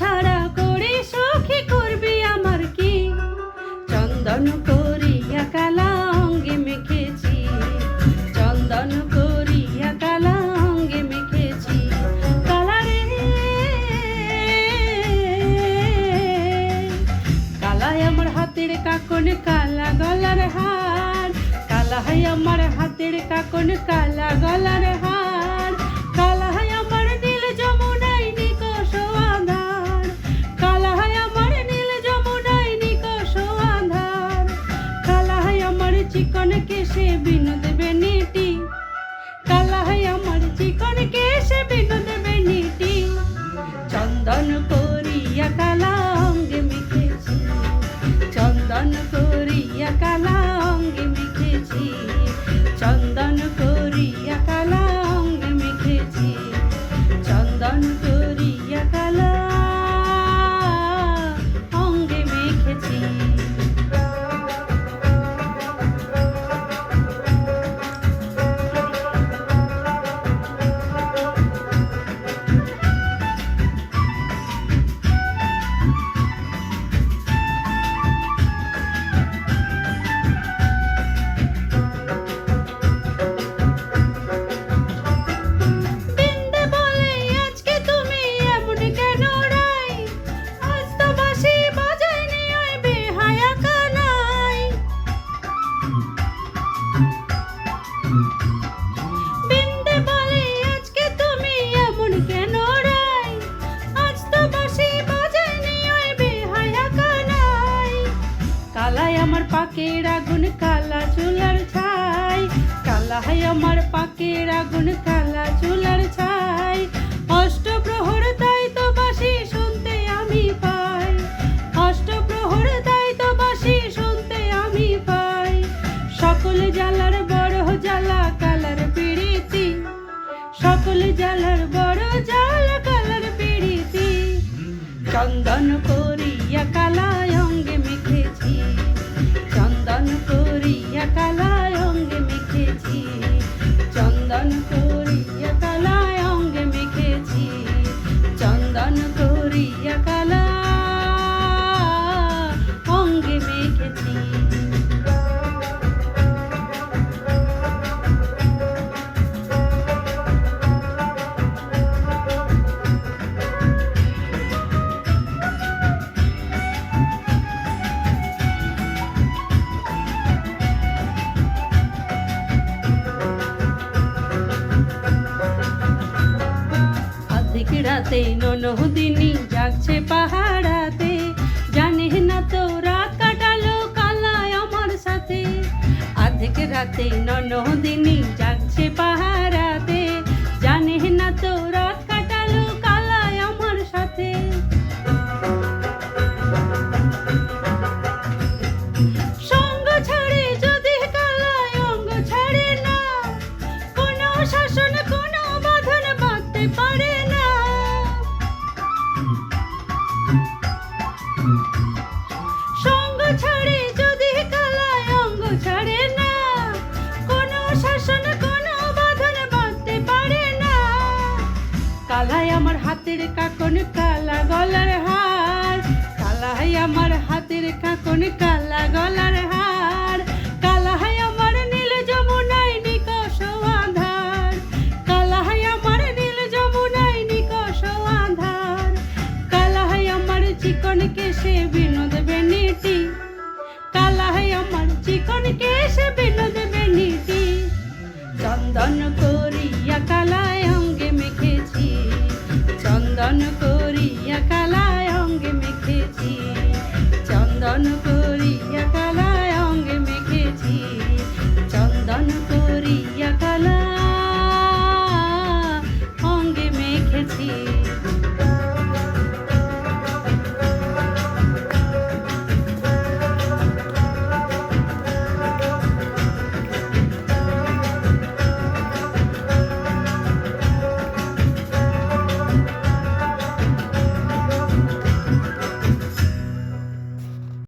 ছাড়া করে সখী করবি আমার কি? চন্দন করিয়া কালা অঙ্গে মেখেছি। চন্দন করিয়া কালা অঙ্গে মেখেছি। কালারে কালায় আমার হাতের কাকন, কালা গলার হার। কালা হয় আমার হাতের কাকন, কালা গলার হার। চন্দন পাকের আগুন কালা চুলার ছাই। কালা হয় আমার পাকের আগুন কালা চুলার ছাই। অষ্ট প্রহর তাই তো বাসি শুনতে আমি পাই। অষ্ট প্রহর তাই তো বাসি শুনতে আমি পাই। সকল জ্বালার বড় জ্বালা কালার পিড়িতি সকল জ্বালার বড় জ্বালা কালার পিড়িতি চন্দন করিয়া করিয়া কালা রাতে ননদিনী যাচ্ছে পাহাড়াতে। জানে না তো রাত কাটালো কালায় আমার সাথে। আধেক রাতে ননদিনী কালাই আমার হাতের কাকন, কালা গলার হার। কালাই আমার হাতের কাকন, কালা গলার হার। কালাই আমার নীল যমুনায় নিকষ আধার। কালাই আমার নীল যমুনায় নিকষ আধার। কালাই আমার চিকন কেশে বিনোদ বেনিটি। কালাই আমার চিকন কেশে বিনোদ বেনিটি। চন্দন করিয়া